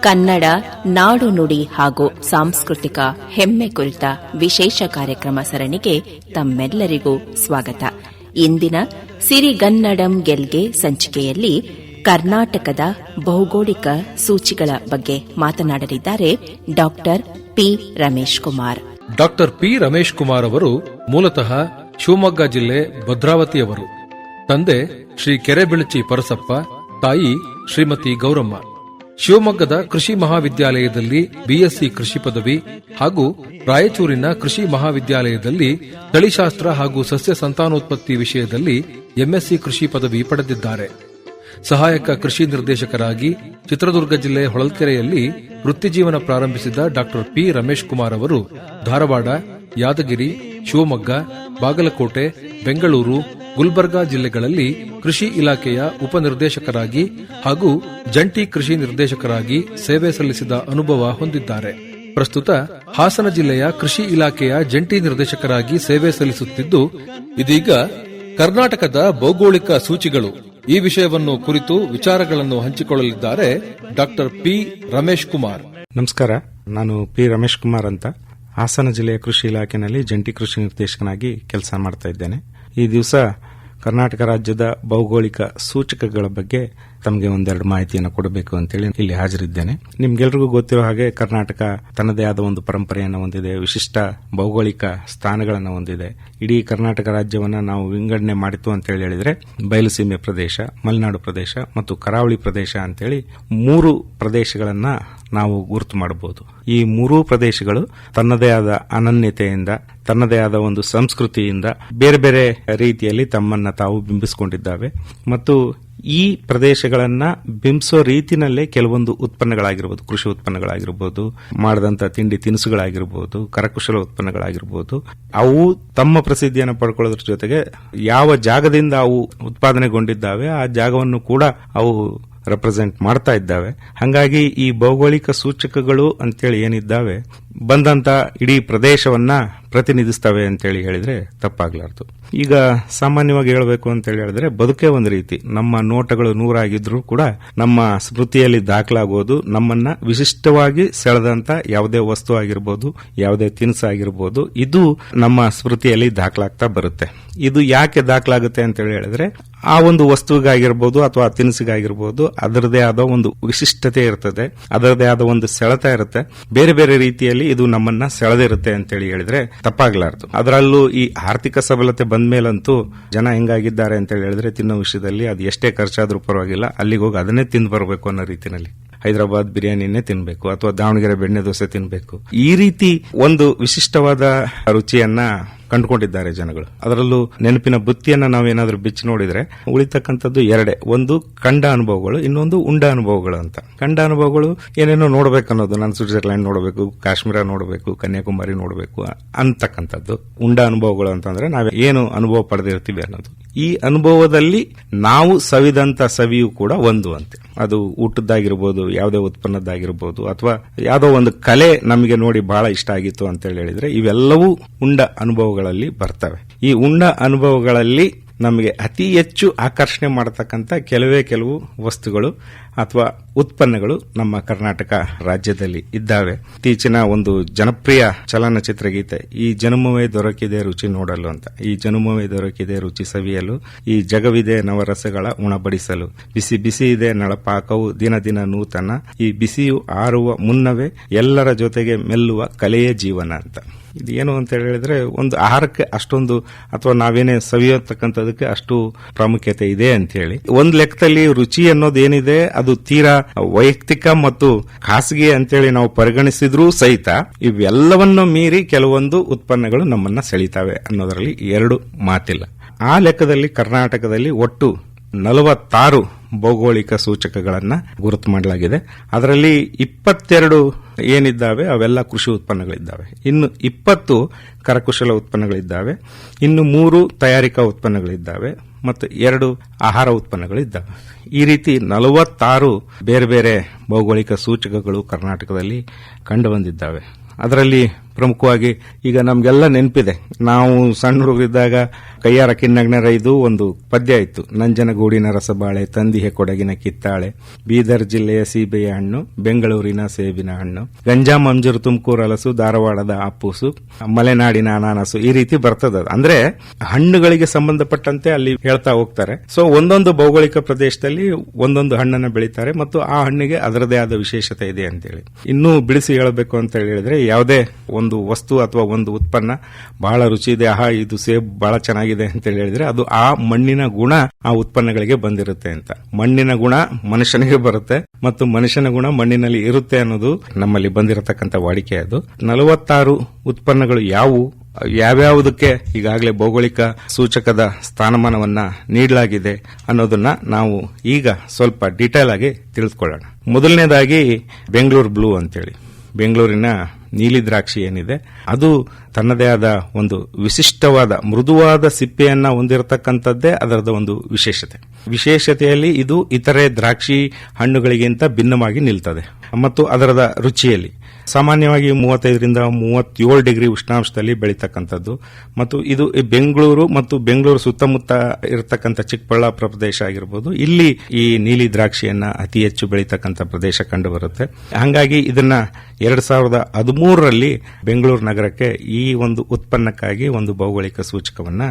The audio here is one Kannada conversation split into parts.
ಕನ್ನಡ, ನಾಡು ನುಡಿ ಹಾಗೂ ಸಾಂಸ್ಕೃತಿಕ ಹೆಮ್ಮೆ ಕುರಿತ ವಿಶೇಷ ಕಾರ್ಯಕ್ರಮ ಸರಣಿಗೆ ತಮ್ಮೆಲ್ಲರಿಗೂ ಸ್ವಾಗತ. ಇಂದಿನ ಸಿರಿಗನ್ನಡಂ ಗೆಲ್ಗೆ ಸಂಚಿಕೆಯಲ್ಲಿ ಕರ್ನಾಟಕದ ಭೌಗೋಳಿಕ ಸೂಚಿಗಳ ಬಗ್ಗೆ ಮಾತನಾಡಲಿದ್ದಾರೆ doctor P Ramesh Kumar. Doctor P Ramesh Kumar ಅವರು ಮೂಲತಃ ಶಿವಮೊಗ್ಗ ಜಿಲ್ಲೆ ಭದ್ರಾವತಿಯವರು. ತಂದೆ ಶ್ರೀ ಕೆರೆಬೆಳಚಿ ಪರಸಪ್ಪ, ತಾಯಿ ಶ್ರೀಮತಿ ಗೌರಮ್ಮ. ಶಿವಮೊಗ್ಗದ ಕೃಷಿ ಮಹಾವಿದ್ಯಾಲಯದಲ್ಲಿ ಬಿಎಸ್ಸಿ ಕೃಷಿ ಪದವಿ ಹಾಗೂ ರಾಯಚೂರಿನ ಕೃಷಿ ಮಹಾವಿದ್ಯಾಲಯದಲ್ಲಿ ತಳಿಶಾಸ್ತ್ರ ಹಾಗೂ ಸಸ್ಯ ಸಂತಾನೋತ್ಪತ್ತಿ ವಿಷಯದಲ್ಲಿ ಎಂಎಸ್ಸಿ ಕೃಷಿ ಪದವಿ ಪಡೆದಿದ್ದಾರೆ. ಸಹಾಯಕ ಕೃಷಿ ನಿರ್ದೇಶಕರಾಗಿ ಚಿತ್ರದುರ್ಗ ಜಿಲ್ಲೆ ಹೊಳಲ್ಕೆರೆಯಲ್ಲಿ ವೃತ್ತಿಜೀವನ ಪ್ರಾರಂಭಿಸಿದ ಡಾಕ್ಟರ್ ಪಿ ರಮೇಶ್ ಕುಮಾರ್ ಅವರು ಧಾರವಾಡ, ಯಾದಗಿರಿ, ಶಿವಮೊಗ್ಗ, ಬಾಗಲಕೋಟೆ, ಬೆಂಗಳೂರು ಗುಲ್ಬರ್ಗಾ ಜಿಲ್ಲೆಗಳಲ್ಲಿ ಕೃಷಿ ಇಲಾಖೆಯ ಉಪನಿರ್ದೇಶಕರಾಗಿ ಹಾಗೂ ಜಂಟಿ ಕೃಷಿ ನಿರ್ದೇಶಕರಾಗಿ ಸೇವೆ ಸಲ್ಲಿಸಿದ ಅನುಭವ ಹೊಂದಿದ್ದಾರೆ. ಪ್ರಸ್ತುತ ಹಾಸನ ಜಿಲ್ಲೆಯ ಕೃಷಿ ಇಲಾಖೆಯ ಜಂಟಿ ನಿರ್ದೇಶಕರಾಗಿ ಸೇವೆ ಸಲ್ಲಿಸುತ್ತಿದ್ದು, ಇದೀಗ ಕರ್ನಾಟಕದ ಭೌಗೋಳಿಕ ಸೂಚಿಗಳು ಈ ವಿಷಯವನ್ನು ಕುರಿತು ವಿಚಾರಗಳನ್ನು ಹಂಚಿಕೊಳ್ಳಲಿದ್ದಾರೆ ಡಾಕ್ಟರ್ ಪಿ ರಮೇಶ್ ಕುಮಾರ್. ನಮಸ್ಕಾರ, ನಾನು ಪಿ ರಮೇಶ್ ಕುಮಾರ್ ಅಂತ ಹಾಸನ ಜಿಲ್ಲೆಯ ಕೃಷಿ ಇಲಾಖೆಯಲ್ಲಿ ಜಂಟಿ ಕೃಷಿ ನಿರ್ದೇಶಕನಾಗಿ ಕೆಲಸ ಮಾಡ್ತಾ ಇದ್ದೇನೆ. ಈ ದಿವಸ ಕರ್ನಾಟಕ ರಾಜ್ಯದ ಭೌಗೋಳಿಕ ಸೂಚಕಗಳ ಬಗ್ಗೆ ತಮಗೆ ಒಂದೆರಡು ಮಾಹಿತಿಯನ್ನು ಕೊಡಬೇಕು ಅಂತೇಳಿ ಇಲ್ಲಿ ಹಾಜರಿದ್ದೇನೆ. ನಿಮ್ಗೆಲ್ರಿಗೂ ಗೊತ್ತಿರೋ ಹಾಗೆ ಕರ್ನಾಟಕ ತನ್ನದೇ ಆದ ಒಂದು ಪರಂಪರೆಯನ್ನು ಹೊಂದಿದೆ, ವಿಶಿಷ್ಟ ಭೌಗೋಳಿಕ ಸ್ಥಾನಗಳನ್ನು ಹೊಂದಿದೆ. ಇಡೀ ಕರ್ನಾಟಕ ರಾಜ್ಯವನ್ನು ನಾವು ವಿಂಗಡಣೆ ಮಾಡಿತು ಅಂತ ಹೇಳಿ ಹೇಳಿದ್ರೆ ಬಯಲುಸೀಮೆ ಪ್ರದೇಶ, ಮಲೆನಾಡು ಪ್ರದೇಶ ಮತ್ತು ಕರಾವಳಿ ಪ್ರದೇಶ ಅಂತೇಳಿ ಮೂರು ಪ್ರದೇಶಗಳನ್ನ ನಾವು ಗುರುತು ಮಾಡಬಹುದು. ಈ ಮೂರೂ ಪ್ರದೇಶಗಳು ತನ್ನದೇ ಆದ ಅನನ್ಯತೆಯಿಂದ, ತನ್ನದೇ ಆದ ಒಂದು ಸಂಸ್ಕೃತಿಯಿಂದ ಬೇರೆ ಬೇರೆ ರೀತಿಯಲ್ಲಿ ತಮ್ಮನ್ನ ತಾವು ಬಿಂಬಿಸಿಕೊಂಡಿದ್ದಾವೆ. ಮತ್ತು ಈ ಪ್ರದೇಶಗಳನ್ನ ಬಿಂಬಿಸೋ ರೀತಿನಲ್ಲೇ ಕೆಲವೊಂದು ಉತ್ಪನ್ನಗಳಾಗಿರ್ಬೋದು, ಕೃಷಿ ಉತ್ಪನ್ನಗಳಾಗಿರ್ಬೋದು, ಮಾಡಿದಂತ ತಿಂಡಿ ತಿನಿಸುಗಳಾಗಿರ್ಬೋದು, ಕರಕುಶಲ ಉತ್ಪನ್ನಗಳಾಗಿರ್ಬೋದು, ಅವು ತಮ್ಮ ಪ್ರಸಿದ್ಧಿಯನ್ನು ಪಡ್ಕೊಳ್ಳೋದ್ರ ಜೊತೆಗೆ ಯಾವ ಜಾಗದಿಂದ ಅವು ಉತ್ಪಾದನೆಗೊಂಡಿದ್ದಾವೆ, ಆ ಜಾಗವನ್ನು ಕೂಡ ಅವು ರೆಪ್ರೆಸೆಂಟ್ ಮಾಡ್ತಾ ಇದ್ದಾವೆ. ಹಾಗಾಗಿ ಈ ಭೌಗೋಳಿಕ ಸೂಚಕಗಳು ಅಂತೇಳಿ ಏನಿದ್ದಾವೆ ಬಂದಂತ ಇಡೀ ಪ್ರದೇಶವನ್ನ ಪ್ರತಿನಿಧಿಸ್ತವೆ ಅಂತೇಳಿ ಹೇಳಿದ್ರೆ ತಪ್ಪಾಗ್ಲಾರ್ದು. ಈಗ ಸಾಮಾನ್ಯವಾಗಿ ಹೇಳಬೇಕು ಅಂತ ಹೇಳಿ ಹೇಳಿದ್ರೆ ಬದುಕೇ ಒಂದು ರೀತಿ. ನಮ್ಮ ನೋಟಗಳು ನೂರಾಗಿದ್ರೂ ಕೂಡ ನಮ್ಮ ಸ್ಮೃತಿಯಲ್ಲಿ ದಾಖಲಾಗೋದು ನಮ್ಮನ್ನ ವಿಶಿಷ್ಟವಾಗಿ ಸೆಳೆದಂತ ಯಾವುದೇ ವಸ್ತು ಆಗಿರ್ಬೋದು, ಯಾವುದೇ ತಿನಿಸು ಆಗಿರ್ಬೋದು, ಇದು ನಮ್ಮ ಸ್ಮೃತಿಯಲ್ಲಿ ದಾಖಲಾಗ್ತಾ ಬರುತ್ತೆ. ಇದು ಯಾಕೆ ದಾಖಲಾಗುತ್ತೆ ಅಂತ ಹೇಳಿ ಹೇಳಿದ್ರೆ ಆ ಒಂದು ವಸ್ತುವಿಗಾಗಿರ್ಬೋದು ಅಥವಾ ತಿನಿಸಿಗಾಗಿರ್ಬೋದು ಅದರದೇ ಆದ ಒಂದು ವಿಶಿಷ್ಟತೆ ಇರ್ತದೆ ಅದರದೇ ಆದ ಒಂದು ಸೆಳೆತ ಇರುತ್ತೆ. ಬೇರೆ ಬೇರೆ ರೀತಿಯಲ್ಲಿ ಇದು ನಮ್ಮನ್ನ ಸೆಳೆದಿರುತ್ತೆ ಅಂತೇಳಿ ಹೇಳಿದ್ರೆ ತಪ್ಪಾಗ್ಲಾರ್ದು. ಅದರಲ್ಲೂ ಈ ಆರ್ಥಿಕ ಸಬಲತೆ ಬಂದ ಮೇಲಂತೂ ಜನ ಹೆಂಗಾಗಿದ್ದಾರೆ ಅಂತ ಹೇಳಿದ್ರೆ ತಿನ್ನೋ ವಿಷಯದಲ್ಲಿ ಅದು ಎಷ್ಟೇ ಖರ್ಚಾದ್ರೂ ಪರವಾಗಿಲ್ಲ, ಅಲ್ಲಿಗೆ ಹೋಗಿ ಅದನ್ನೇ ತಿಂದು ಬರಬೇಕು ಅನ್ನೋ ರೀತಿಯಲ್ಲಿ ಹೈದರಾಬಾದ್ ಬಿರಿಯಾನಿನೇ ತಿನ್ಬೇಕು, ಅಥವಾ ದಾವಣಗೆರೆ ಬೆಣ್ಣೆ ದೋಸೆ ತಿನ್ಬೇಕು. ಈ ರೀತಿ ಒಂದು ವಿಶಿಷ್ಟವಾದ ರುಚಿಯನ್ನ ಕಂಡುಕೊಂಡಿದ್ದಾರೆ ಜನಗಳು. ಅದರಲ್ಲೂ ನೆನಪಿನ ಬುತ್ತಿಯನ್ನ ನಾವೇನಾದರೂ ಬಿಚ್ಚಿ ನೋಡಿದರೆ ಉಳಿತಕ್ಕಂಥದ್ದು ಎರಡೇ. ಒಂದು ಕಂಡ ಅನುಭವಗಳು, ಇನ್ನೊಂದು ಉಂಡ ಅನುಭವಗಳು ಅಂತ. ಕಂಡ ಅನುಭವಗಳು ಏನೇನೋ ನೋಡಬೇಕನ್ನೋದು ನಾನು ಸ್ವಿಟ್ಜರ್ಲ್ಯಾಂಡ್ ನೋಡಬೇಕು, ಕಾಶ್ಮೀರ ನೋಡಬೇಕು, ಕನ್ಯಾಕುಮಾರಿ ನೋಡಬೇಕು ಅಂತಕ್ಕಂಥದ್ದು. ಉಂಡ ಅನುಭವಗಳು ಅಂತಂದ್ರೆ ನಾವು ಏನು ಅನುಭವ ಪಡೆದಿರ್ತೀವಿ ಅನ್ನೋದು. ಈ ಅನುಭವದಲ್ಲಿ ನಾವು ಸವಿದಂತ ಸವಿಯು ಕೂಡ ಒಂದು ಅಂತೆ. ಅದು ಊಟದ್ದಾಗಿರ್ಬೋದು, ಯಾವುದೇ ಉತ್ಪನ್ನದ್ದಾಗಿರ್ಬೋದು, ಅಥವಾ ಯಾವುದೋ ಒಂದು ಕಲೆ ನಮಗೆ ನೋಡಿ ಬಹಳ ಇಷ್ಟ ಆಗಿತ್ತು ಅಂತ ಹೇಳಿದ್ರೆ ಇವೆಲ್ಲವೂ ಉಂಡ ಅನುಭವಗಳಲ್ಲಿ ಬರ್ತವೆ. ಈ ಉಂಡ ಅನುಭವಗಳಲ್ಲಿ ನಮಗೆ ಅತಿ ಹೆಚ್ಚು ಆಕರ್ಷಣೆ ಮಾಡತಕ್ಕಂಥ ಕೆಲವೇ ಕೆಲವು ವಸ್ತುಗಳು ಅಥವಾ ಉತ್ಪನ್ನಗಳು ನಮ್ಮ ಕರ್ನಾಟಕ ರಾಜ್ಯದಲ್ಲಿ ಇದ್ದಾವೆ. ಇತ್ತೀಚಿನ ಒಂದು ಜನಪ್ರಿಯ ಚಲನಚಿತ್ರ ಗೀತೆ, ಈ ಜನುಮವೇ ದೊರಕಿದೆ ರುಚಿ ನೋಡಲು ಅಂತ. ಈ ಜನುಮವೇ ದೊರಕಿದೆ ರುಚಿ ಸವಿಯಲು, ಈ ಜಗವಿದೆ ನವರಸಗಳ ಉಣಬಡಿಸಲು. ಬಿಸಿ ಬಿಸಿ ಇದೆ ನಳಪಾಕವು ದಿನ ದಿನ ನೂತನ. ಈ ಬಿಸಿಯು ಆರುವ ಮುನ್ನವೇ ಎಲ್ಲರ ಜೊತೆಗೆ ಮೆಲ್ಲುವ ಕಲೆಯ ಜೀವನ ಅಂತ. ಇದು ಏನು ಅಂತ ಹೇಳಿದ್ರೆ ಒಂದು ಆಹಾರಕ್ಕೆ ಅಷ್ಟೊಂದು ಅಥವಾ ನಾವೇನೇ ಸವಿಯತಕ್ಕಂಥದಕ್ಕೆ ಅಷ್ಟು ಪ್ರಾಮುಖ್ಯತೆ ಇದೆ ಅಂತ ಹೇಳಿ. ಒಂದು ಲೆಕ್ಕದಲ್ಲಿ ರುಚಿ ಅನ್ನೋದೇನಿದೆ ಅದು ತೀರಾ ವೈಯಕ್ತಿಕ ಮತ್ತು ಖಾಸಗಿ ಅಂತೇಳಿ ನಾವು ಪರಿಗಣಿಸಿದ್ರೂ ಸಹಿತ ಇವೆಲ್ಲವನ್ನು ಮೀರಿ ಕೆಲವೊಂದು ಉತ್ಪನ್ನಗಳು ನಮ್ಮನ್ನ ಸೆಳಿತಾವೆ ಅನ್ನೋದರಲ್ಲಿ ಎರಡು ಮಾತಿಲ್ಲ. ಆ ಲೆಕ್ಕದಲ್ಲಿ ಕರ್ನಾಟಕದಲ್ಲಿ ಒಟ್ಟು ನಲವತ್ತಾರು ಭೌಗೋಳಿಕ ಸೂಚಕಗಳನ್ನು ಗುರುತು ಮಾಡಲಾಗಿದೆ. ಅದರಲ್ಲಿ ಇಪ್ಪತ್ತೆರಡು ಏನಿದ್ದಾವೆ, ಅವೆಲ್ಲ ಕೃಷಿ ಉತ್ಪನ್ನಗಳಿದ್ದಾವೆ. ಇನ್ನು ಇಪ್ಪತ್ತು ಕರಕುಶಲ ಉತ್ಪನ್ನಗಳಿದ್ದಾವೆ. ಇನ್ನು ಮೂರು ತಯಾರಿಕಾ ಉತ್ಪನ್ನಗಳಿದ್ದಾವೆ ಮತ್ತು ಎರಡು ಆಹಾರ ಉತ್ಪನ್ನಗಳಿದ್ದಾವೆ. ಈ ರೀತಿ ನಲವತ್ತಾರು ಬೇರೆ ಬೇರೆ ಭೌಗೋಳಿಕ ಸೂಚಕಗಳು ಕರ್ನಾಟಕದಲ್ಲಿ ಕಂಡು ಬಂದಿದ್ದಾವೆ. ಅದರಲ್ಲಿ ಪ್ರಮುಖವಾಗಿ ಈಗ ನಮಗೆಲ್ಲ ನೆನಪಿದೆ. ನಾವು ಸಣ್ಣ ಹುಡುಗರಿದ್ದಾಗ ಕೈಯಾರ ಕಿನ್ನಗ್ನರ ಇದು ಒಂದು ಪದ್ಯ ಇತ್ತು. ನಂಜನಗೂಡಿನ ರಸಬಾಳೆ ತಂದಿಹೆ ಕೊಡಗಿನ ಕಿತ್ತಾಳೆ, ಬೀದರ್ ಜಿಲ್ಲೆಯ ಸೀಬೆಯ ಹಣ್ಣು, ಬೆಂಗಳೂರಿನ ಸೇಬಿನ ಹಣ್ಣು, ಗಂಜಾ ಮಂಜೂರು ತುಮಕೂರು ಹಲಸು ಧಾರವಾಡದ ಅಪ್ಪುಸು ಮಲೆನಾಡಿನ ಅನಾನಸು ಈ ರೀತಿ ಬರ್ತದ ಅಂದ್ರೆ ಹಣ್ಣುಗಳಿಗೆ ಸಂಬಂಧಪಟ್ಟಂತೆ ಅಲ್ಲಿ ಹೇಳ್ತಾ ಹೋಗ್ತಾರೆ. ಸೊ ಒಂದೊಂದು ಭೌಗೋಳಿಕ ಪ್ರದೇಶದಲ್ಲಿ ಒಂದೊಂದು ಹಣ್ಣನ್ನು ಬೆಳೀತಾರೆ ಮತ್ತು ಆ ಹಣ್ಣಿಗೆ ಅದರದೇ ಆದ ವಿಶೇಷತೆ ಇದೆ ಅಂತೇಳಿ. ಇನ್ನೂ ಬಿಡಿಸಿ ಹೇಳಬೇಕು ಅಂತ ಹೇಳಿದ್ರೆ ಯಾವುದೇ ಒಂದು ವಸ್ತು ಅಥವಾ ಒಂದು ಉತ್ಪನ್ನ. ಬಹಳ ರುಚಿ ಇದೆ. ಆಹಾ, ಇದು ಸೇಬ್ ಬಹಳ ಚೆನ್ನಾಗಿದೆ ಅಂತ ಹೇಳಿದ್ರೆ ಅದು ಆ ಮಣ್ಣಿನ ಗುಣ ಆ ಉತ್ಪನ್ನಗಳಿಗೆ ಬಂದಿರುತ್ತೆ ಅಂತ. ಮಣ್ಣಿನ ಗುಣ ಮನುಷ್ಯನಿಗೆ ಬರುತ್ತೆ ಮತ್ತು ಮನುಷ್ಯನ ಗುಣ ಮಣ್ಣಿನಲ್ಲಿ ಇರುತ್ತೆ ಅನ್ನೋದು ನಮ್ಮಲ್ಲಿ ಬಂದಿರತಕ್ಕಂಥ ವಾಡಿಕೆ ಅದು. ನಲವತ್ತಾರು ಉತ್ಪನ್ನಗಳು ಯಾವುವು? ಯಾವ್ಯಾವುದಕ್ಕೆ ಈಗಾಗಲೇ ಭೌಗೋಳಿಕ ಸೂಚಕದ ಸ್ಥಾನಮಾನವನ್ನ ನೀಡಲಾಗಿದೆ ಅನ್ನೋದನ್ನ ನಾವು ಈಗ ಸ್ವಲ್ಪ ಡೀಟೇಲ್ ಆಗಿ ತಿಳಿದುಕೊಳ್ಳೋಣ. ಮೊದಲನೇದಾಗಿ ಬೆಂಗಳೂರು ಬ್ಲೂ ಅಂತೇಳಿ. ಬೆಂಗಳೂರಿನ ನೀಲಿ ದ್ರಾಕ್ಷಿ ಏನಿದೆ, ಅದು ತನ್ನದೇ ಆದ ಒಂದು ವಿಶಿಷ್ಟವಾದ, ಮೃದುವಾದ ಸಿಪ್ಪೆಯನ್ನ ಹೊಂದಿರತಕ್ಕಂಥದ್ದೇ ಅದರದ ಒಂದು ವಿಶೇಷತೆ. ವಿಶೇಷತೆಯಲ್ಲಿ ಇದು ಇತರೆ ದ್ರಾಕ್ಷಿ ಹಣ್ಣುಗಳಿಗಿಂತ ಭಿನ್ನವಾಗಿ ನಿಲ್ತದೆ. ಮತ್ತು ಅದರದ ರುಚಿಯಲ್ಲಿ ಸಾಮಾನ್ಯವಾಗಿ ಮೂವತ್ತೈದರಿಂದ ಮೂವತ್ತೇಳು ಡಿಗ್ರಿ ಉಷ್ಣಾಂಶದಲ್ಲಿ ಬೆಳೀತಕ್ಕಂಥದ್ದು. ಮತ್ತು ಇದು ಬೆಂಗಳೂರು ಮತ್ತು ಬೆಂಗಳೂರು ಸುತ್ತಮುತ್ತ ಇರತಕ್ಕಂಥ ಚಿಕ್ಕಬಳ್ಳಾಪುರ ಪ್ರದೇಶ ಆಗಿರ್ಬೋದು, ಇಲ್ಲಿ ಈ ನೀಲಿ ದ್ರಾಕ್ಷಿಯನ್ನ ಅತಿ ಹೆಚ್ಚು ಬೆಳೀತಕ್ಕಂಥ ಪ್ರದೇಶ ಕಂಡುಬರುತ್ತೆ. ಹಾಗಾಗಿ ಇದನ್ನ ಎರಡ್ ಸಾವಿರದ ಹದಿಮೂರರಲ್ಲಿ ಬೆಂಗಳೂರು ನಗರಕ್ಕೆ ಈ ಒಂದು ಉತ್ಪನ್ನಕ್ಕಾಗಿ ಒಂದು ಭೌಗೋಳಿಕ ಸೂಚಕವನ್ನ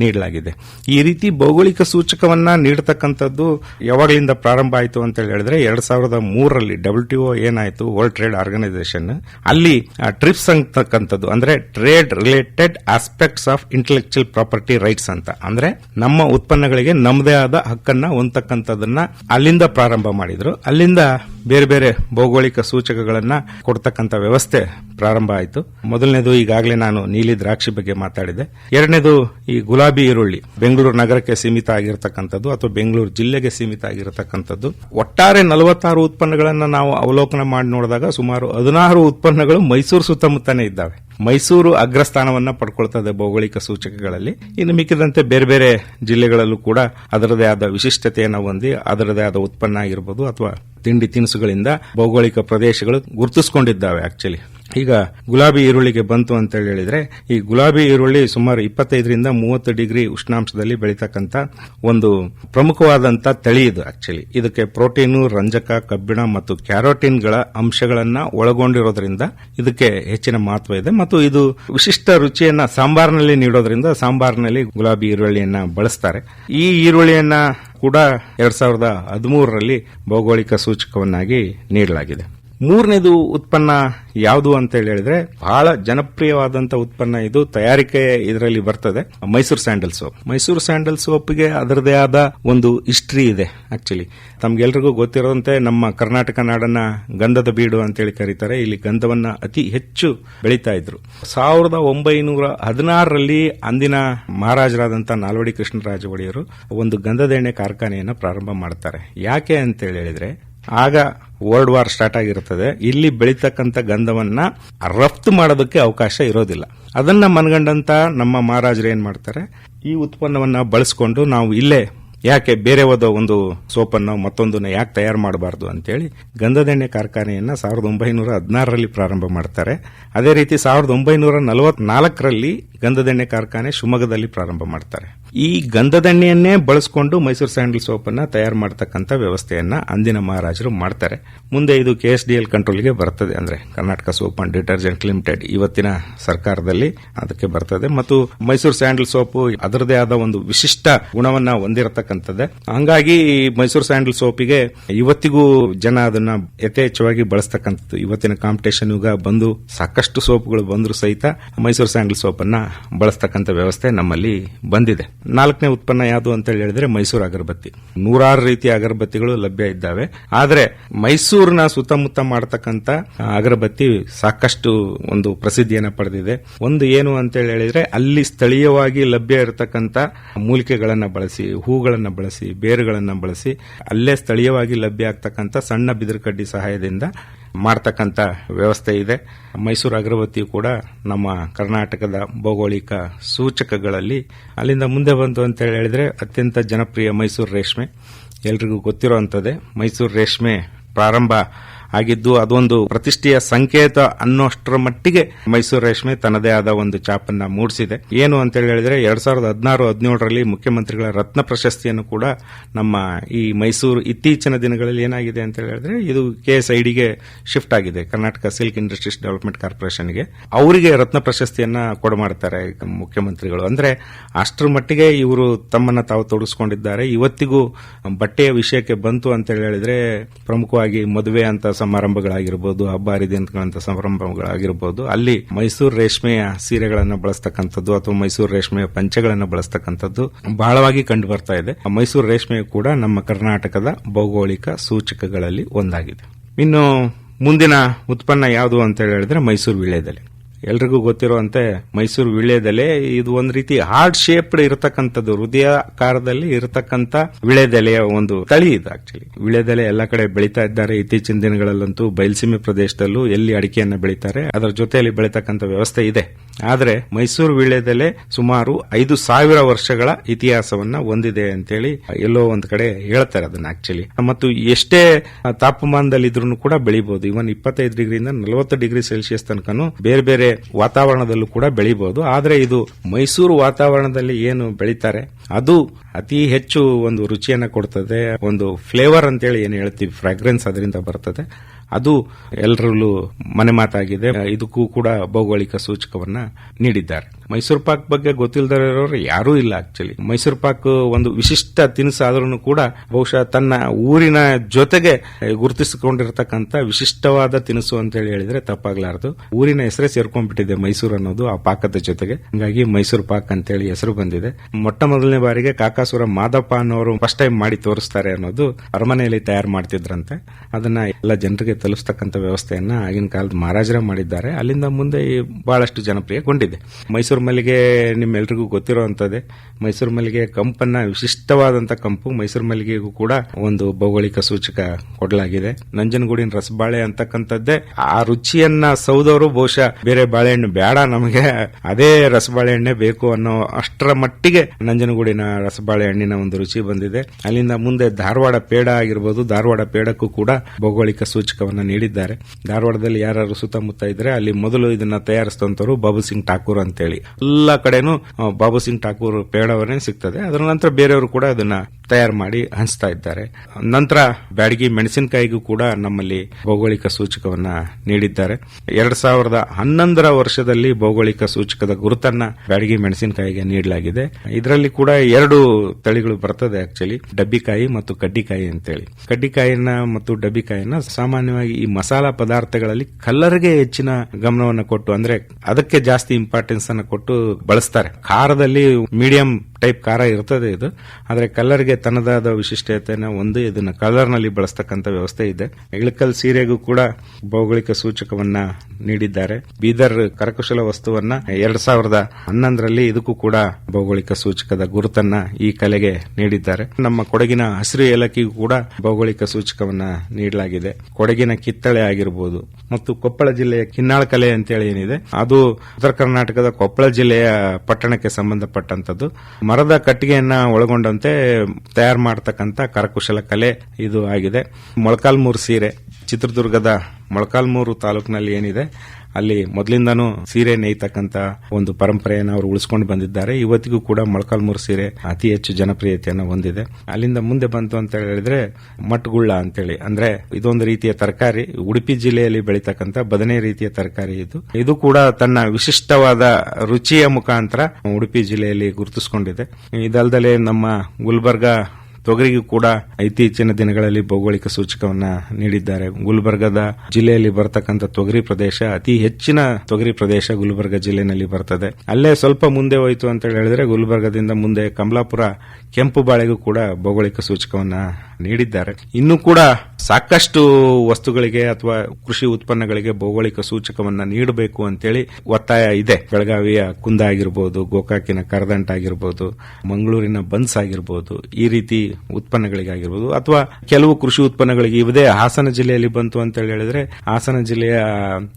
ನೀಡಲಾಗಿದೆ. ಈ ರೀತಿ ಭೌಗೋಳಿಕ ಸೂಚಕವನ್ನ ನೀಡತಕ್ಕಂಥದ್ದು ಯಾವಾಗಲಿಂದ ಪ್ರಾರಂಭ ಆಯಿತು ಅಂತ ಹೇಳಿದ್ರೆ ಎರಡ್ ಸಾವಿರದ ಮೂರರಲ್ಲಿ ಡಬ್ಲ್ಯೂಟಿಒ ಏನಾಯಿತು ವರ್ಲ್ಡ್ ಟ್ರೇಡ್ ಆರ್ಗನೈಸೇಷನ್ ಅಲ್ಲಿ ಟ್ರಿಪ್ಸ್ ಅಂತಕ್ಕಂಥದ್ದು, ಅಂದ್ರೆ trade related aspects of intellectual property rights ಅಂತ. ಅಂದ್ರೆ ನಮ್ಮ ಉತ್ಪನ್ನಗಳಿಗೆ ನಮ್ಮದೇ ಆದ ಹಕ್ಕನ್ನ ಹೊಂದತಕ್ಕಂಥದನ್ನ ಅಲ್ಲಿಂದ ಪ್ರಾರಂಭ ಮಾಡಿದ್ರು. ಅಲ್ಲಿಂದ ಬೇರೆ ಬೇರೆ ಭೌಗೋಳಿಕ ಸೂಚಕಗಳನ್ನ ಕೊಡ್ತಕ್ಕಂಥ ವ್ಯವಸ್ಥೆ ಪ್ರಾರಂಭ ಆಯಿತು. ಮೊದಲನೇದು ಈಗಾಗಲೇ ನಾನು ನೀಲಿ ದ್ರಾಕ್ಷಿ ಬಗ್ಗೆ ಮಾತಾಡಿದೆ. ಎರಡನೇದು ಈ ಗುಲಾಬಿ ಈರುಳ್ಳಿ. ಬೆಂಗಳೂರು ನಗರಕ್ಕೆ ಸೀಮಿತ ಆಗಿರತಕ್ಕಂಥದ್ದು ಅಥವಾ ಬೆಂಗಳೂರು ಜಿಲ್ಲೆಗೆ ಸೀಮಿತ ಆಗಿರತಕ್ಕಂಥದ್ದು. ಒಟ್ಟಾರೆ ನಲವತ್ತಾರು ಉತ್ಪನ್ನಗಳನ್ನು ನಾವು ಅವಲೋಕನ ಮಾಡಿ ನೋಡಿದಾಗ ಸುಮಾರು ಹದಿನಾರು ಉತ್ಪನ್ನಗಳು ಮೈಸೂರು ಸುತ್ತಮುತ್ತನೇ ಇದ್ದಾವೆ. ಮೈಸೂರು ಅಗ್ರಸ್ಥಾನವನ್ನ ಪಡ್ಕೊಳ್ತದೆ ಭೌಗೋಳಿಕ ಸೂಚಕಗಳಲ್ಲಿ. ಇನ್ನು ಮಿಕ್ಕಿದಂತೆ ಬೇರೆ ಬೇರೆ ಜಿಲ್ಲೆಗಳಲ್ಲೂ ಕೂಡ ಅದರದೇ ಆದ ವಿಶಿಷ್ಟತೆಯನ್ನು ಹೊಂದಿ ಅದರದೇ ಆದ ಉತ್ಪನ್ನ ಆಗಿರ್ಬೋದು ಅಥವಾ ತಿಂಡಿ ತಿನಿಸುಗಳಿಂದ ಭೌಗೋಳಿಕ ಪ್ರದೇಶಗಳು ಗುರುತಿಸಿಕೊಂಡಿದ್ದಾವೆ ಆಕ್ಚುಲಿ ಈಗ ಗುಲಾಬಿ ಈರುಳ್ಳಿಗೆ ಬಂತು ಅಂತ ಹೇಳಿದ್ರೆ, ಈ ಗುಲಾಬಿ ಈರುಳ್ಳಿ ಸುಮಾರು ಇಪ್ಪತ್ತೈದರಿಂದ ಮೂವತ್ತು ಡಿಗ್ರಿ ಉಷ್ಣಾಂಶದಲ್ಲಿ ಬೆಳೀತಕ್ಕಂಥ ಒಂದು ಪ್ರಮುಖವಾದಂಥ ತಳಿ ಇದು ಆಕ್ಚುಲಿ ಇದಕ್ಕೆ ಪ್ರೋಟೀನು, ರಂಜಕ, ಕಬ್ಬಿಣ ಮತ್ತು ಕ್ಯಾರೋಟಿನ್ಗಳ ಅಂಶಗಳನ್ನು ಒಳಗೊಂಡಿರೋದ್ರಿಂದ ಇದಕ್ಕೆ ಹೆಚ್ಚಿನ ಮಹತ್ವ ಇದೆ. ಮತ್ತು ಇದು ವಿಶಿಷ್ಟ ರುಚಿಯನ್ನ ಸಾಂಬಾರ್ನಲ್ಲಿ ನೀಡೋದ್ರಿಂದ ಸಾಂಬಾರ್ನಲ್ಲಿ ಗುಲಾಬಿ ಈರುಳ್ಳಿಯನ್ನ ಬಳಸ್ತಾರೆ. ಈ ಈರುಳ್ಳಿಯನ್ನ ಕೂಡ ಎರಡ್ ಸಾವಿರದ ಹದಿಮೂರರಲ್ಲಿ ಭೌಗೋಳಿಕ ಸೂಚಕವನ್ನಾಗಿ ನೀಡಲಾಗಿದೆ. ಮೂರನೇದು ಉತ್ಪನ್ನ ಯಾವುದು ಅಂತ ಹೇಳಿ ಹೇಳಿದ್ರೆ, ಬಹಳ ಜನಪ್ರಿಯವಾದಂತ ಉತ್ಪನ್ನ ಇದು ತಯಾರಿಕೆ ಇದರಲ್ಲಿ ಬರ್ತದೆ, Mysore sandal soap. Mysore sandal ಸೋಪ್ಗೆ ಅದರದೇ ಆದ ಒಂದು ಹಿಸ್ಟ್ರಿ ಇದೆ ಆಕ್ಚುಲಿ ತಮ್ಗೆಲ್ರಿಗೂ ಗೊತ್ತಿರುವಂತೆ ನಮ್ಮ ಕರ್ನಾಟಕ ನಾಡನ್ನ ಗಂಧದ ಬೀಡು ಅಂತೇಳಿ ಕರೀತಾರೆ. ಇಲ್ಲಿ ಗಂಧವನ್ನ ಅತಿ ಹೆಚ್ಚು ಬೆಳೀತಾ ಇದ್ರು. ಸಾವಿರದ ಒಂಬೈನೂರ ಹದಿನಾರರಲ್ಲಿ ಅಂದಿನ ಮಹಾರಾಜರಾದಂತಹ ನಾಲ್ವಡಿ ಕೃಷ್ಣರಾಜ ಒಡೆಯರು ಒಂದು ಗಂಧದ ಎಣ್ಣೆ ಕಾರ್ಖಾನೆಯನ್ನು ಪ್ರಾರಂಭ ಮಾಡ್ತಾರೆ. ಯಾಕೆ ಅಂತ ಹೇಳಿದ್ರೆ ಆಗ ವರ್ಲ್ಡ್ ವಾರ್ ಸ್ಟಾರ್ಟ್ ಆಗಿರುತ್ತದೆ. ಇಲ್ಲಿ ಬೆಳೀತಕ್ಕಂಥ ಗಂಧವನ್ನ ರಫ್ತು ಮಾಡೋದಕ್ಕೆ ಅವಕಾಶ ಇರೋದಿಲ್ಲ. ಅದನ್ನ ಮನಗಂಡಂತ ನಮ್ಮ ಮಹಾರಾಜರು ಏನ್ ಮಾಡ್ತಾರೆ? ಈ ಉತ್ಪನ್ನವನ್ನ ಬಳಸ್ಕೊಂಡು ನಾವು ಇಲ್ಲೇ ಯಾಕೆ ಬೇರೆ ಒಂದು ಸೋಪನ್ನು ಮತ್ತೊಂದನ್ನ ಯಾಕೆ ತಯಾರು ಮಾಡಬಾರ್ದು ಅಂತೇಳಿ ಗಂಧದೆಣ್ಣೆ ಕಾರ್ಖಾನೆಯನ್ನು ಸಾವಿರದ ಒಂಬೈನೂರ ಹದಿನಾರರಲ್ಲಿ ಪ್ರಾರಂಭ ಮಾಡ್ತಾರೆ. ಅದೇ ರೀತಿ ಸಾವಿರದ ಒಂಬೈನೂರ ನಲವತ್ನಾಲ್ಕರಲ್ಲಿ ಗಂಧದೆಣ್ಣೆ ಕಾರ್ಖಾನೆ ಶಿವಮೊಗ್ಗದಲ್ಲಿ ಪ್ರಾರಂಭ ಮಾಡ್ತಾರೆ. ಈ ಗಂಧದೆಣ್ಣೆಯನ್ನೇ ಬಳಸಿಕೊಂಡು ಮೈಸೂರು ಸ್ಯಾಂಡಲ್ ಸೋಪನ್ನು ತಯಾರು ಮಾಡತಕ್ಕಂಥ ವ್ಯವಸ್ಥೆಯನ್ನು ಅಂದಿನ ಮಹಾರಾಜರು ಮಾಡ್ತಾರೆ. ಮುಂದೆ ಇದು ಕೆ ಎಸ್ ಕಂಟ್ರೋಲ್ಗೆ ಬರ್ತದೆ. ಅಂದ್ರೆ Karnataka soap and detergent limited ಇವತ್ತಿನ ಸರ್ಕಾರದಲ್ಲಿ ಅದಕ್ಕೆ ಬರ್ತದೆ. ಮತ್ತು ಮೈಸೂರು ಸ್ಯಾಂಡಲ್ ಸೋಪು ಅದರದೇ ಆದ ಒಂದು ವಿಶಿಷ್ಟ ಗುಣವನ್ನ ಹೊಂದಿರತಕ್ಕಂಥದ್ದೇ ಹಂಗಾಗಿ ಮೈಸೂರು ಸ್ಯಾಂಡಲ್ ಸೋಪಿಗೆ ಇವತ್ತಿಗೂ ಜನ ಅದನ್ನ ಯಥೇಚ್ಛವಾಗಿ ಬಳಸ್ತಕ್ಕಂಥದ್ದು. ಇವತ್ತಿನ ಕಾಂಪಿಟೇಷನ್ ಯುಗ ಬಂದು ಸಾಕಷ್ಟು ಸೋಪ್ಗಳು ಬಂದ್ರು ಸಹಿತ ಮೈಸೂರು ಸ್ಯಾಂಡಲ್ ಸೋಪ್ ಅನ್ನ ಬಳಸ್ತಕ್ಕಂಥ ವ್ಯವಸ್ಥೆ ನಮ್ಮಲ್ಲಿ ಬಂದಿದೆ. ನಾಲ್ಕನೇ ಉತ್ಪನ್ನ ಯಾವುದು ಅಂತ ಹೇಳಿದ್ರೆ ಮೈಸೂರು ಅಗರಬತ್ತಿ. ನೂರಾರು ರೀತಿಯ ಅಗರಬತ್ತಿಗಳು ಲಭ್ಯ ಇದ್ದಾವೆ. ಆದರೆ ಮೈಸೂರಿನ ಸುತ್ತಮುತ್ತ ಮಾಡತಕ್ಕಂತ ಅಗರಬತ್ತಿ ಸಾಕಷ್ಟು ಒಂದು ಪ್ರಸಿದ್ಧಿಯನ್ನು ಪಡೆದಿದೆ. ಒಂದು ಏನು ಅಂತ ಹೇಳಿದ್ರೆ ಅಲ್ಲಿ ಸ್ಥಳೀಯವಾಗಿ ಲಭ್ಯ ಇರತಕ್ಕಂತ ಮೂಲಿಕೆಗಳನ್ನ ಬಳಸಿ, ಹೂಗಳನ್ನ ಎಲೆಗಳನ್ನು ಬಳಸಿ, ಬೇರುಗಳನ್ನು ಬಳಸಿ, ಅಲ್ಲೇ ಸ್ಥಳೀಯವಾಗಿ ಲಭ್ಯ ಆಗ್ತಕ್ಕಂಥ ಸಣ್ಣ ಬಿದಿರುಕಡ್ಡಿ ಸಹಾಯದಿಂದ ಮಾಡ್ತಕ್ಕಂಥ ವ್ಯವಸ್ಥೆ ಇದೆ. ಮೈಸೂರು ಅಗರಬತ್ತಿ ಕೂಡ ನಮ್ಮ ಕರ್ನಾಟಕದ ಭೌಗೋಳಿಕ ಸೂಚಕಗಳಲ್ಲಿ ಅಲ್ಲಿಂದ ಮುಂದೆ ಬಂತು ಅಂತ ಹೇಳಿದ್ರೆ ಅತ್ಯಂತ ಜನಪ್ರಿಯ ಮೈಸೂರು ರೇಷ್ಮೆ. ಎಲ್ರಿಗೂ ಗೊತ್ತಿರುವಂಥದ್ದೇ ಮೈಸೂರು ರೇಷ್ಮೆ ಪ್ರಾರಂಭ ಆಗಿದ್ದು ಅದೊಂದು ಪ್ರತಿಷ್ಠೆಯ ಸಂಕೇತ ಅನ್ನೋಷ್ಟರ ಮಟ್ಟಿಗೆ ಮೈಸೂರು ರೇಷ್ಮೆ ತನ್ನದೇ ಆದ ಒಂದು ಚಾಪನ್ನ ಮೂಡಿಸಿದೆ. ಏನು ಅಂತ ಹೇಳಿದ್ರೆ ಎರಡ್ ಸಾವಿರದ ಹದಿನಾರು, ಹದಿನೇಳರಲ್ಲಿ ಮುಖ್ಯಮಂತ್ರಿಗಳ ರತ್ನ ಪ್ರಶಸ್ತಿಯನ್ನು ಕೂಡ ನಮ್ಮ ಈ ಮೈಸೂರು ಇತ್ತೀಚಿನ ದಿನಗಳಲ್ಲಿ ಏನಾಗಿದೆ ಅಂತ ಹೇಳಿದ್ರೆ ಇದು ಕೆಎಸ್ಐಡಿಗೆ ಶಿಫ್ಟ್ ಆಗಿದೆ, ಕರ್ನಾಟಕ ಸಿಲ್ಕ್ ಇಂಡಸ್ಟ್ರೀಸ್ ಡೆವಲಪ್ಮೆಂಟ್ ಕಾರ್ಪೊರೇಷನ್ಗೆ. ಅವರಿಗೆ ರತ್ನ ಪ್ರಶಸ್ತಿಯನ್ನ ಕೊಡಮಾಡ್ತಾರೆ ಮುಖ್ಯಮಂತ್ರಿಗಳು. ಅಂದ್ರೆ ಅಷ್ಟರ ಮಟ್ಟಿಗೆ ಇವರು ತಮ್ಮನ್ನ ತಾವು ತೊಡಗಿಸ್ಕೊಂಡಿದ್ದಾರೆ ಇವತ್ತಿಗೂ ಬಟ್ಟೆಯ ವಿಷಯಕ್ಕೆ ಬಂತು ಅಂತ ಹೇಳಿದ್ರೆ ಪ್ರಮುಖವಾಗಿ ಮದುವೆ ಅಂತ ಸಮಾರಂಭಗಳಾಗಿರ್ಬೋದು ಹಬ್ಬ ಹರಿದಿನಗಳಂತ ಸಮಾರಂಭಗಳಾಗಿರ್ಬೋದು, ಅಲ್ಲಿ ಮೈಸೂರು ರೇಷ್ಮೆಯ ಸೀರೆಗಳನ್ನು ಬಳಸ್ತಕ್ಕಂಥದ್ದು ಅಥವಾ ಮೈಸೂರು ರೇಷ್ಮೆಯ ಪಂಚಗಳನ್ನು ಬಳಸ್ತಕ್ಕಂಥದ್ದು ಬಹಳವಾಗಿ ಕಂಡು ಬರ್ತಾ ಇದೆ. ಮೈಸೂರು ರೇಷ್ಮೆಯು ಕೂಡ ನಮ್ಮ ಕರ್ನಾಟಕದ ಭೌಗೋಳಿಕ ಸೂಚಕಗಳಲ್ಲಿ ಒಂದಾಗಿದೆ. ಇನ್ನು ಮುಂದಿನ ಉತ್ಪನ್ನ ಯಾವುದು ಅಂತ ಹೇಳಿದ್ರೆ ಮೈಸೂರು ವಿಳ್ಯದೆಲೆ ಎಲ್ರಿಗೂ ಗೊತ್ತಿರುವಂತೆ ಮೈಸೂರು ವಿಳ್ಯದೆಲೆ ಇದು ಒಂದು ರೀತಿ ಹಾರ್ಡ್ ಶೇಪ್ಡ್ ಇರತಕ್ಕಂಥದ್ದು, ಹೃದಯಾಕಾರದಲ್ಲಿ ಇರತಕ್ಕಂತ ವಿಳೆದೆಲೆಯ ಒಂದು ತಳಿ ಇದು ಆಕ್ಚುಲಿ ವಿಳೆದೆಲೆ ಎಲ್ಲ ಕಡೆ ಬೆಳೀತಾ ಇದ್ದಾರೆ. ಇತ್ತೀಚಿನ ದಿನಗಳಲ್ಲಂತೂ ಬಯಲ್ಸೀಮೆ ಪ್ರದೇಶದಲ್ಲೂ ಎಲ್ಲಿ ಅಡಿಕೆಯನ್ನ ಬೆಳೀತಾರೆ, ಅದರ ಜೊತೆಯಲ್ಲಿ ಬೆಳೀತಕ್ಕಂಥ ವ್ಯವಸ್ಥೆ ಇದೆ. ಆದರೆ ಮೈಸೂರು ವಿಳ್ಯದೆಲೆ ಸುಮಾರು ಐದು ಸಾವಿರ ವರ್ಷಗಳ ಇತಿಹಾಸವನ್ನ ಹೊಂದಿದೆ ಅಂತೇಳಿ ಎಲ್ಲೋ ಒಂದ್ ಕಡೆ ಹೇಳ್ತಾರೆ ಅದನ್ನ ಆಕ್ಚುಲಿ ಮತ್ತು ಎಷ್ಟೇ ತಾಪಮಾನದಲ್ಲಿ ಇದ್ರೂ ಕೂಡ ಬೆಳಿಬಹುದು ಇವನ್ ಇಪ್ಪತ್ತೈದು ಡಿಗ್ರಿಯಿಂದ ನಲವತ್ತು ಡಿಗ್ರಿ ಸೆಲ್ಸಿಯಸ್ ತನಕನು ಬೇರೆ ಬೇರೆ ವಾತಾವರಣದಲ್ಲೂ ಕೂಡ ಬೆಳಿಬಹುದು ಆದರೆ ಇದು ಮೈಸೂರು ವಾತಾವರಣದಲ್ಲಿ ಏನು ಬೆಳೀತಾರೆ, ಅದು ಅತಿ ಹೆಚ್ಚು ಒಂದು ರುಚಿಯನ್ನ ಕೊಡ್ತದೆ, ಒಂದು ಫ್ಲೇವರ್ ಅಂತೇಳಿ ಏನು ಹೇಳ್ತೀವಿ ಫ್ರಾಗ್ರೆನ್ಸ್ ಅದರಿಂದ ಬರ್ತದೆ. ಅದು ಎಲ್ಲರಲ್ಲೂ ಮನೆ ಮಾತಾಗಿದೆ ಇದಕ್ಕೂ ಕೂಡ ಭೌಗೋಳಿಕ ಸೂಚಕವನ್ನ ನೀಡಿದ್ದಾರೆ. ಮೈಸೂರು ಪಾಕ್ ಬಗ್ಗೆ ಗೊತ್ತಿಲ್ಲದಿರೋರು ಯಾರೂ ಇಲ್ಲ ಆಕ್ಚುಲಿ ಮೈಸೂರು ಪಾಕ್ ಒಂದು ವಿಶಿಷ್ಟ ತಿನಿಸು ಆದ್ರೂ ಕೂಡ ಬಹುಶಃ ತನ್ನ ಊರಿನ ಜೊತೆಗೆ ಗುರುತಿಸಿಕೊಂಡಿರತಕ್ಕಂತ ವಿಶಿಷ್ಟವಾದ ತಿನಿಸು ಅಂತ ಹೇಳಿ ಹೇಳಿದ್ರೆ ತಪ್ಪಾಗ್ಲಾರದು. ಊರಿನ ಹೆಸರೇ ಸೇರ್ಕೊಂಡ್ಬಿಟ್ಟಿದೆ ಮೈಸೂರು ಅನ್ನೋದು, ಆ ಪಾಕದ ಜೊತೆಗೆ. ಹಂಗಾಗಿ ಮೈಸೂರು ಪಾಕ್ ಅಂತೇಳಿ ಹೆಸರು ಬಂದಿದೆ. ಮೊಟ್ಟ ಮೊದಲನೇ ಬಾರಿಗೆ ಕಾಕಾಸುರ ಮಾದಪ್ಪ ಅನ್ನೋರು ಫಸ್ಟ್ ಟೈಮ್ ಮಾಡಿ ತೋರಿಸ್ತಾರೆ ಅನ್ನೋದು ಅರಮನೆಯಲ್ಲಿ ತಯಾರು ಮಾಡ್ತಿದ್ರಂತೆ. ಅದನ್ನ ಎಲ್ಲ ಜನರಿಗೆ ತಲುಪಿಸ್ತಕ್ಕಂಥ ವ್ಯವಸ್ಥೆಯನ್ನ ಆಗಿನ ಕಾಲದ ಮಹಾರಾಜರ ಮಾಡಿದ್ದಾರೆ. ಅಲ್ಲಿಂದ ಮುಂದೆ ಬಹಳಷ್ಟು ಜನಪ್ರಿಯಗೊಂಡಿದೆ. ಮೈಸೂರು ಮಲ್ಲಿಗೆ ನಿಮ್ಮೆಲ್ರಿಗೂ ಗೊತ್ತಿರುವಂತದ್ದೇ. ಮೈಸೂರು ಮಲ್ಲಿಗೆ ಕಂಪನ್ನ ವಿಶಿಷ್ಟವಾದಂಥ ಕಂಪು ಮೈಸೂರು ಮಲ್ಲಿಗೆಗೂ ಕೂಡ ಒಂದು ಭೌಗೋಳಿಕ ಸೂಚಕ ಕೊಡಲಾಗಿದೆ. ನಂಜನಗೂಡಿನ ರಸಬಾಳೆ ಅಂತಕ್ಕಂಥದ್ದೇ. ಆ ರುಚಿಯನ್ನ ಸೌದವರು ಬಹುಶಃ ಬೇರೆ ಬಾಳೆಹಣ್ಣು ಬೇಡ ನಮಗೆ. ಅದೇ ರಸಬಾಳೆಹಣ್ಣೆ ಬೇಕು ಅನ್ನೋ ಅಷ್ಟರ ಮಟ್ಟಿಗೆ ನಂಜನಗೂಡಿನ ರಸಬಾಳೆ ಹಣ್ಣಿನ ಒಂದು ರುಚಿ ಬಂದಿದೆ. ಅಲ್ಲಿಂದ ಮುಂದೆ ಧಾರವಾಡ ಪೇಡ ಆಗಿರ್ಬೋದು, ಧಾರವಾಡ ಪೇಡಕ್ಕೂ ಕೂಡ ಭೌಗೋಳಿಕ ಸೂಚಕವನ್ನು ನೀಡಿದ್ದಾರೆ. ಧಾರವಾಡದಲ್ಲಿ ಯಾರು ಸುತ್ತಮುತ್ತ ಇದ್ರೆ ಅಲ್ಲಿ ಮೊದಲು ಇದನ್ನ ತಯಾರಿಸಿದಂತವರು ಬಾಬು ಸಿಂಗ್ ಠಾಕೂರ್ ಅಂತೇಳಿ. ಎಲ್ಲ ಕಡೆನೂ ಬಾಬು ಸಿಂಗ್ ಠಾಕೂರ್ ಪೇಡವರೇ ಸಿಗ್ತದೆ. ಅದರ ನಂತರ ಬೇರೆಯವರು ಕೂಡ ಅದನ್ನ ತಯಾರು ಮಾಡಿ ಹಂಚ್ತಾ ಇದ್ದಾರೆ. ನಂತರ ಬ್ಯಾಡಗಿ ಮೆಣಸಿನಕಾಯಿಗೂ ಕೂಡ ನಮ್ಮಲ್ಲಿ ಭೌಗೋಳಿಕ ಸೂಚಕವನ್ನ ನೀಡಿದ್ದಾರೆ. ಎರಡ್ ಸಾವಿರದ ಹನ್ನೊಂದರ ವರ್ಷದಲ್ಲಿ ಭೌಗೋಳಿಕ ಸೂಚಕದ ಗುರುತನ್ನ ಬ್ಯಾಡಗಿ ಮೆಣಸಿನಕಾಯಿಗೆ ನೀಡಲಾಗಿದೆ. ಇದರಲ್ಲಿ ಕೂಡ ಎರಡು ತಳಿಗಳು ಬರ್ತದೆ ಆಕ್ಚುಲಿ ಡಬ್ಬಿಕಾಯಿ ಮತ್ತು ಕಡ್ಡಿಕಾಯಿ ಅಂತೇಳಿ. ಕಡ್ಡಿಕಾಯಿನ ಮತ್ತು ಡಬ್ಬಿಕಾಯಿನ ಸಾಮಾನ್ಯವಾಗಿ ಈ ಮಸಾಲಾ ಪದಾರ್ಥಗಳಲ್ಲಿ ಕಲ್ಲರ್ಗೆ ಹೆಚ್ಚಿನ ಗಮನವನ್ನು ಕೊಟ್ಟು, ಅಂದ್ರೆ ಅದಕ್ಕೆ ಜಾಸ್ತಿ ಇಂಪಾರ್ಟೆನ್ಸ್ ಅನ್ನು ಬಳಸ್ತಾರೆ. ಖಾರದಲ್ಲಿ ಮೀಡಿಯಂ ಟೈಪ್ ಖಾರ ಇರ್ತದೆ ಇದು. ಆದರೆ ಕಲರ್ಗೆ ತನ್ನದಾದ ವಿಶಿಷ್ಟತೆಯನ್ನು ಒಂದು ಇದನ್ನು ಕಲರ್ನಲ್ಲಿ ಬಳಸ್ತಕ್ಕಂಥ ವ್ಯವಸ್ಥೆ ಇದೆ. ಇಳಕಲ್ ಸೀರೆಗೂ ಕೂಡ ಭೌಗೋಳಿಕ ಸೂಚಕವನ್ನ ನೀಡಿದ್ದಾರೆ. ಬೀದರ್ ಕರಕುಶಲ ವಸ್ತುವನ್ನ ಎರಡ್ ಸಾವಿರದ ಹನ್ನೊಂದರಲ್ಲಿ ಇದಕ್ಕೂ ಕೂಡ ಭೌಗೋಳಿಕ ಸೂಚಕದ ಗುರುತನ್ನ ಈ ಕಲೆಗೆ ನೀಡಿದ್ದಾರೆ. ನಮ್ಮ ಕೊಡಗಿನ ಹಸಿರು ಏಲಕ್ಕಿಗೂ ಕೂಡ ಭೌಗೋಳಿಕ ಸೂಚಕವನ್ನ ನೀಡಲಾಗಿದೆ. ಕೊಡಗಿನ ಕಿತ್ತಳೆ ಆಗಿರಬಹುದು ಮತ್ತು ಕೊಪ್ಪಳ ಜಿಲ್ಲೆಯ ಕಿನ್ನಾಳ ಕಲೆ ಅಂತೇಳಿ ಏನಿದೆ, ಅದು ಉತ್ತರ ಕರ್ನಾಟಕದ ಕೊಪ್ಪಳ ಜಿಲ್ಲೆಯ ಪಟ್ಟಣಕ್ಕೆ ಸಂಬಂಧಪಟ್ಟಂತದ್ದು ಮರದ ಕಟ್ಟಿಗೆಯನ್ನ ಒಳಗೊಂಡಂತೆ ತಯಾರು ಮಾಡತಕ್ಕಂಥ ಕರಕುಶಲ ಕಲೆ ಇದು ಆಗಿದೆ. ಮೊಳಕಾಲ್ಮೂರು ಸೀರೆ ಚಿತ್ರದುರ್ಗದ ಮೊಳಕಾಲ್ಮೂರು ತಾಲೂಕಿನಲ್ಲಿ ಏನಿದೆ ಅಲ್ಲಿ ಮೊದಲಿಂದಾನು ಸೀರೆ ನೇಯ್ತಕ್ಕಂತ ಒಂದು ಪರಂಪರೆಯನ್ನು ಅವರು ಉಳಿಸ್ಕೊಂಡು ಬಂದಿದ್ದಾರೆ. ಇವತ್ತಿಗೂ ಕೂಡ ಮೊಳಕಾಲ್ಮೂರು ಸೀರೆ ಅತಿ ಹೆಚ್ಚು ಜನಪ್ರಿಯತೆಯನ್ನು ಹೊಂದಿದೆ. ಅಲ್ಲಿಂದ ಮುಂದೆ ಬಂತು ಅಂತ ಹೇಳಿದ್ರೆ ಮಟ್ಗುಳ್ಳ ಅಂತೇಳಿ. ಅಂದ್ರೆ ಇದೊಂದು ರೀತಿಯ ತರಕಾರಿ. ಉಡುಪಿ ಜಿಲ್ಲೆಯಲ್ಲಿ ಬೆಳೀತಕ್ಕಂತ ಬದನೆ ರೀತಿಯ ತರಕಾರಿ ಇದು. ಇದು ಕೂಡ ತನ್ನ ವಿಶಿಷ್ಟವಾದ ರುಚಿಯ ಮುಖಾಂತರ ಉಡುಪಿ ಜಿಲ್ಲೆಯಲ್ಲಿ ಗುರುತಿಸಿಕೊಂಡಿದೆ. ಇದಲ್ದಲೆ ನಮ್ಮ ಗುಲ್ಬರ್ಗ ತೊಗರಿಗೂ ಕೂಡ ಇತ್ತೀಚಿನ ದಿನಗಳಲ್ಲಿ ಭೌಗೋಳಿಕ ಸೂಚಕವನ್ನ ನೀಡಿದ್ದಾರೆ. ಗುಲ್ಬರ್ಗದ ಜಿಲ್ಲೆಯಲ್ಲಿ ಬರತಕ್ಕಂಥ ತೊಗರಿ ಪ್ರದೇಶ ಅತಿ ಹೆಚ್ಚಿನ ತೊಗರಿ ಪ್ರದೇಶ ಗುಲ್ಬರ್ಗ ಜಿಲ್ಲೆನಲ್ಲಿ ಬರ್ತದೆ. ಅಲ್ಲೇ ಸ್ವಲ್ಪ ಮುಂದೆ ಹೋಯಿತು ಅಂತ ಹೇಳಿದ್ರೆ ಗುಲ್ಬರ್ಗದಿಂದ ಮುಂದೆ ಕಮಲಾಪುರ, ಕೆಂಪು ಬಾಳೆಗೂ ಕೂಡ ಭೌಗೋಳಿಕ ಸೂಚಕವನ್ನ ನೀಡಿದ್ದಾರೆ. ಇನ್ನು ಕೂಡ ಸಾಕಷ್ಟು ವಸ್ತುಗಳಿಗೆ ಅಥವಾ ಕೃಷಿ ಉತ್ಪನ್ನಗಳಿಗೆ ಭೌಗೋಳಿಕ ಸೂಚಕವನ್ನ ನೀಡಬೇಕು ಅಂತೇಳಿ ಒತ್ತಾಯ ಇದೆ. ಬೆಳಗಾವಿಯ ಕುಂದ ಆಗಿರ್ಬೋದು, ಗೋಕಾಕಿನ ಕರದಂಟ ಆಗಿರಬಹುದು ಮಂಗಳೂರಿನ ಬನ್ಸ್ ಆಗಿರ್ಬೋದು, ಈ ರೀತಿ ಉತ್ಪನ್ನಗಳಿಗಾಗಿರ್ಬೋದು. ಅಥವಾ ಕೆಲವು ಕೃಷಿ ಉತ್ಪನ್ನಗಳಿಗೆ ಇವುದೇ ಹಾಸನ ಜಿಲ್ಲೆಯಲ್ಲಿ ಬಂತು ಅಂತ ಹೇಳಿದ್ರೆ, ಹಾಸನ ಜಿಲ್ಲೆಯ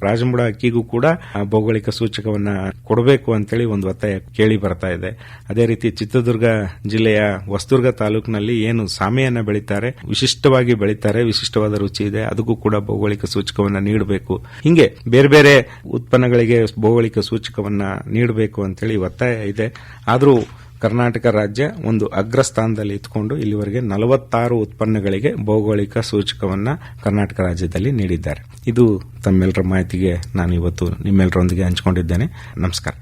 ರಾಜಮುಡ ಅಕ್ಕಿಗೂ ಕೂಡ ಭೌಗೋಳಿಕ ಸೂಚಕವನ್ನ ಕೊಡಬೇಕು ಅಂತೇಳಿ ಒಂದು ಒತ್ತಾಯ ಕೇಳಿ ಬರ್ತಾ ಇದೆ. ಅದೇ ರೀತಿ ಚಿತ್ರದುರ್ಗ ಜಿಲ್ಲೆಯ ವಸ್ತುರ್ಗ ತಾಲೂಕಿನಲ್ಲಿ ಏನು ಸಾಮೆಯನ್ನ ಬೆಳೀತಾರೆ, ವಿಶಿಷ್ಟವಾಗಿ ಬೆಳೀತಾರೆ, ವಿಶಿಷ್ಟವಾದ ರುಚಿ ಇದೆ, ಅದಕ್ಕೂ ಕೂಡ ಭೌಗೋಳಿಕ ಸೂಚಕವನ್ನ ನೀಡಬೇಕು. ಹಿಂಗೆ ಬೇರೆ ಬೇರೆ ಉತ್ಪನ್ನಗಳಿಗೆ ಭೌಗೋಳಿಕ ಸೂಚಕವನ್ನ ನೀಡಬೇಕು ಅಂತೇಳಿ ಒತ್ತಾಯ ಇದೆ. ಆದರೂ ಕರ್ನಾಟಕ ರಾಜ್ಯ ಒಂದು ಅಗ್ರಸ್ಥಾನದಲ್ಲಿ ಇಟ್ಕೊಂಡು ಇಲ್ಲಿವರೆಗೆ ನಲವತ್ತಾರು ಉತ್ಪನ್ನಗಳಿಗೆ ಭೌಗೋಳಿಕ ಸೂಚಕವನ್ನ ಕರ್ನಾಟಕ ರಾಜ್ಯದಲ್ಲಿ ನೀಡಿದ್ದಾರೆ. ಇದು ತಮ್ಮೆಲ್ಲರ ಮಾಹಿತಿಗೆ ನಾನು ಇವತ್ತು ನಿಮ್ಮೆಲ್ಲರೊಂದಿಗೆ ಹಂಚಿಕೊಂಡಿದ್ದೇನೆ. ನಮಸ್ಕಾರ.